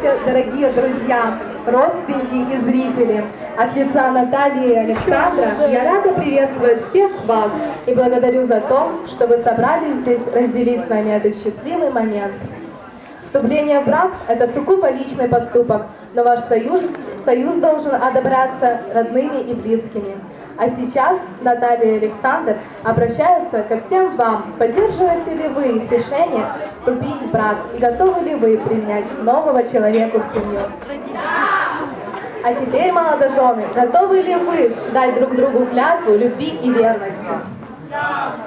друзья, родственники и зрители! От лица Натальи и Александра я рада приветствовать всех вас и благодарю за то, что вы собрались здесь разделить с нами этот счастливый момент. Вступление в брак – это сугубо личный поступок, но ваш союз, союз должен одобряться родными и близкими. А сейчас Наталья и Александр обращаются ко всем вам. Поддерживаете ли вы их решение вступить в брак и готовы ли вы принять нового человека в семью? А теперь, молодожены, готовы ли вы дать друг другу клятву любви и верности?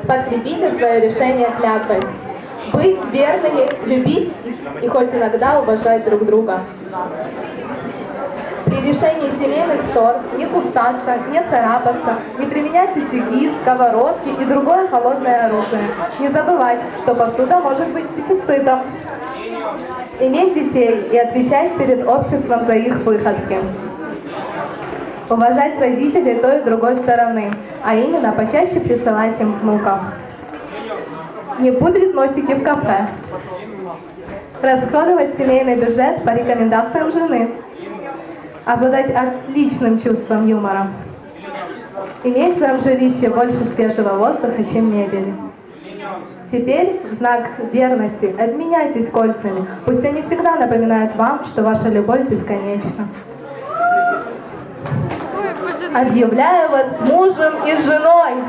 Подкрепите свое решение клятвой. Быть верными, любить и, и хоть иногда уважать друг друга. При решении семейных ссор не кусаться, не царапаться, не применять утюги, сковородки и другое холодное оружие. Не забывать, что посуда может быть дефицитом. Иметь детей и отвечать перед обществом за их выходки. Уважать родителей той и другой стороны, а именно почаще присылать им внуков. Не пудрить носики в кафе. Расходовать семейный бюджет по рекомендациям жены. Обладать отличным чувством юмора. Иметь в своем жилище больше свежего воздуха, чем мебели. Теперь в знак верности обменяйтесь кольцами. Пусть они всегда напоминают вам, что ваша любовь бесконечна. Объявляю вас мужем и женой.